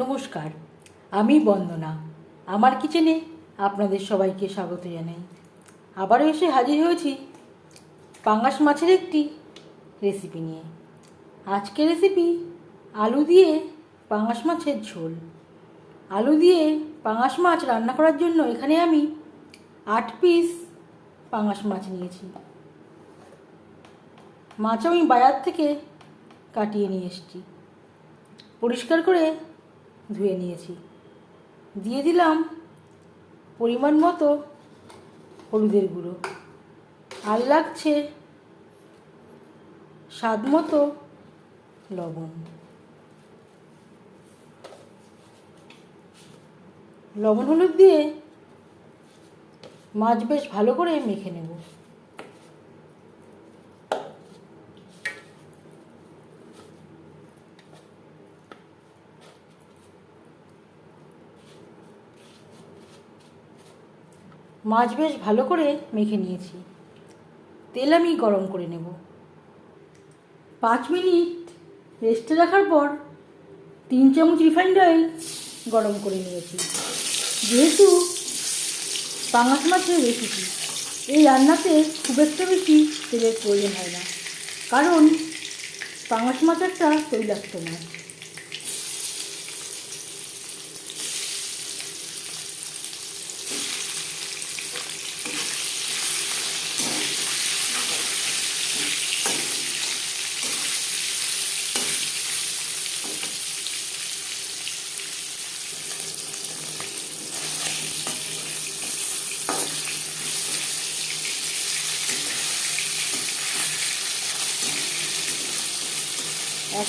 নমস্কার, আমি বন্দনা। আমার কিচেনে আপনাদের সবাইকে স্বাগত জানাই। আবারও এসে হাজির হয়েছি পাঙ্গাস মাছের একটি রেসিপি নিয়ে। আজকের রেসিপি আলু দিয়ে পাঙ্গাস মাছের ঝোল। আলু দিয়ে পাঙ্গাস মাছ রান্না করার জন্য এখানে আমি আট পিস পাঙ্গাস মাছ নিয়েছি। মাছ আমি বাজার থেকে কাটিয়ে নিয়ে এসেছি। পরিষ্কার করে ধুয়ে নিয়েছি। দিয়ে দিলাম পরিমাণ মতো হলুদের গুঁড়ো। আর লাগছে স্বাদ মতো লবণ। লবণ হলুদ দিয়ে মাছ বেশ ভালো করে মেখে নেব। মাছ বেশ ভালো করে মেখে নিয়েছি। তেল আমি গরম করে নেব। পাঁচ মিনিট রেস্টে রাখার পর তিন চামচ রিফাইন্ড অয়েল গরম করে নিয়েছি। যেহেতু পাঙাশ মাছের রেসিপি এই রান্নাতে খুব একটা বেশি তেলের প্রয়োজন হয় না। কারণ পাঙাশ মাছ একটা তৈলাক্ত মাছ।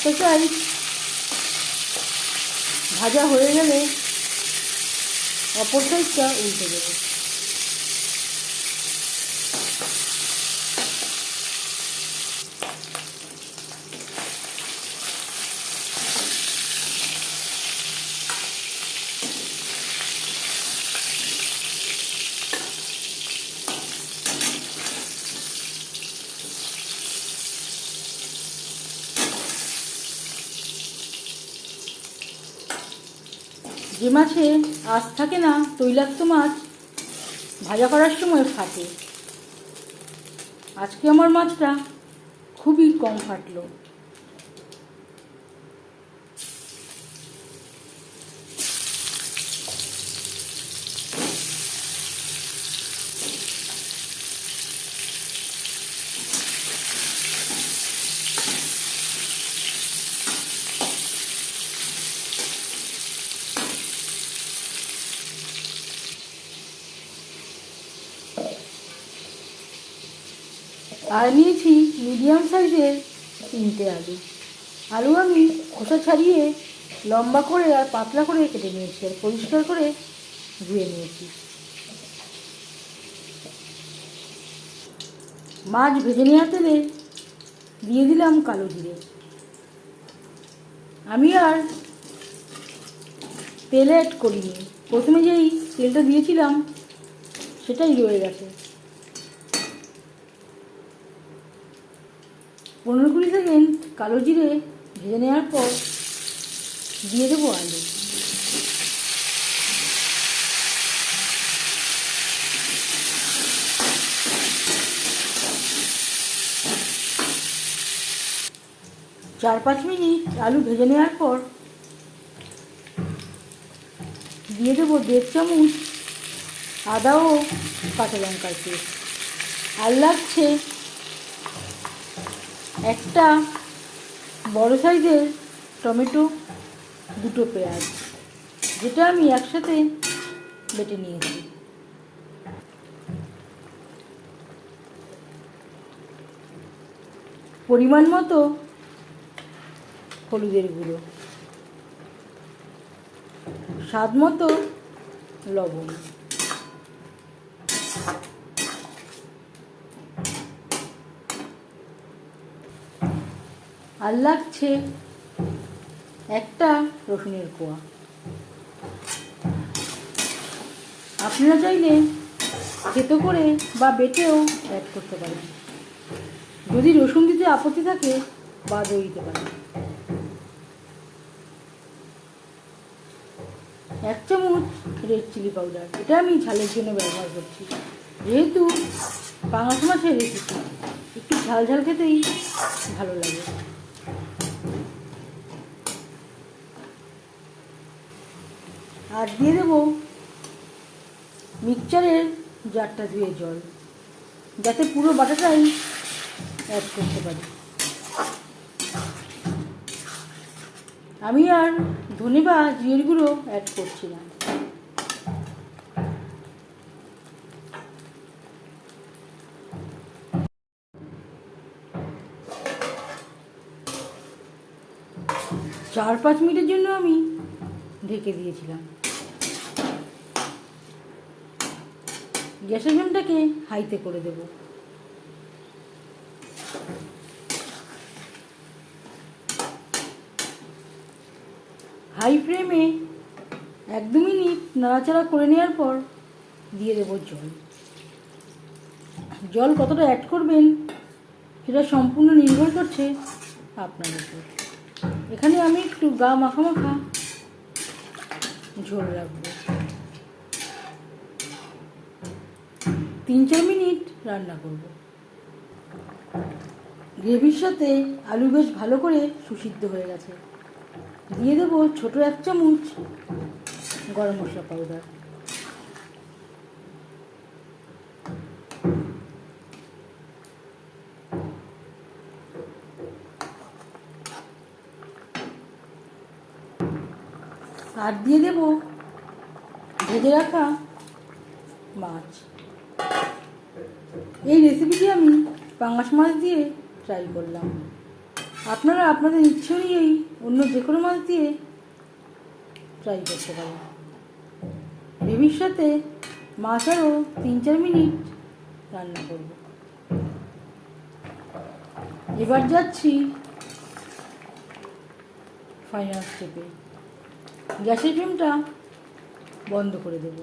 একটা চাই ভাজা হয়ে গেলে অপর সাইডটা উল্টে দেবো। যে মাছে আঁশ থাকে না তৈলাক্ত মাছ ভাজা করার সময় ফাটে। আজকে আমার মাছটা খুবই কম ফাটলো। আর নিয়েছি মিডিয়াম সাইজের তিনটে আলু। আলু আমি খোসা ছাড়িয়ে লম্বা করে আর পাতলা করে কেটে নিয়েছি আর পরিষ্কার করে ধুয়ে নিয়েছি। মাছ ভেজে নেওয়া তেলে দিয়ে দিলাম কালো জিরে। আমি আর তেলে অ্যাড করিনি। প্রথমে যেই তেলটা দিয়েছিলাম, সেটাই রয়ে গেছে। পনেরো কুড়ি সেকেন্ড কালো জিরে ভেজে নেওয়ার পর দিয়ে দেবো আলু। চার পাঁচ মিনিট আলু ভেজে নেওয়ার পর দিয়ে দেবো দেড় চামচ আদা ও কাঁচা লঙ্কার পেস্ট। আর লাগছে একটা বড় সাইজের টমেটো, দুটো পেঁয়াজ, যেটা আমি একসাথে বেটে নিয়েছি। পরিমাণ মতো হলুদের গুঁড়ো, স্বাদ মতো লবণ। আর লাগছে একটা রসুনের কোয়া। আপনারা চাইলে থেতো করে বা বেটেও অ্যাড করতে পারেন। যদি রসুন দিতে আপত্তি থাকে বাদও দিতে পারেন। এক চামচ রেড চিলি পাউডার এটা আমি ঝালের জন্য ব্যবহার করছি। যেহেতু পাঙাশ মাছের রেসিপি একটু ঝাল ঝাল খেতেই ভালো লাগে। আর দিয়ে দেবো মিক্সচারের জারটা ধুয়ে জল, যাতে পুরো বাটাটাই অ্যাড করতে পারি। আমি আর ধনে বা জিরের অ্যাড করছি না। চার পাঁচ মিনিটের জন্য আমি ঢেকে দিয়েছিলাম। গ্যাসের ফ্লেমটাকে হাইতে করে দেব। হাই ফ্লেমে এক দু মিনিট নাড়াচাড়া করে নেওয়ার পর দিয়ে দেবো জল। জল কতটা অ্যাড করবেন সেটা সম্পূর্ণ নির্ভর করছে আপনার উপর। এখানে আমি একটু গা মাখা মাখা ঝোল রাখব। তিন চার মিনিট রান্না করব। গ্রেভির সাথে আলু বেশ ভালো করে সুসিদ্ধ হয়ে গেছে। দিয়ে দেবো ছোট এক চামচ গরম মশলা পাউডার আর দিয়ে দেব ভেজে রাখা মাছ। এই রেসিপিটি আমি পাঙাশ মাছ দিয়ে ট্রাই করলাম। আপনারা আপনাদের ইচ্ছে অনুযায়ী অন্য যে কোনো মাছ দিয়ে ট্রাই করতে পারেন। সাথে মাছ আরও তিন চার মিনিট রান্না করব। এবার যাচ্ছি ফাইনাল স্টেপে গ্যাসের ফ্লেমটা বন্ধ করে দেবো।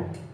Thank you.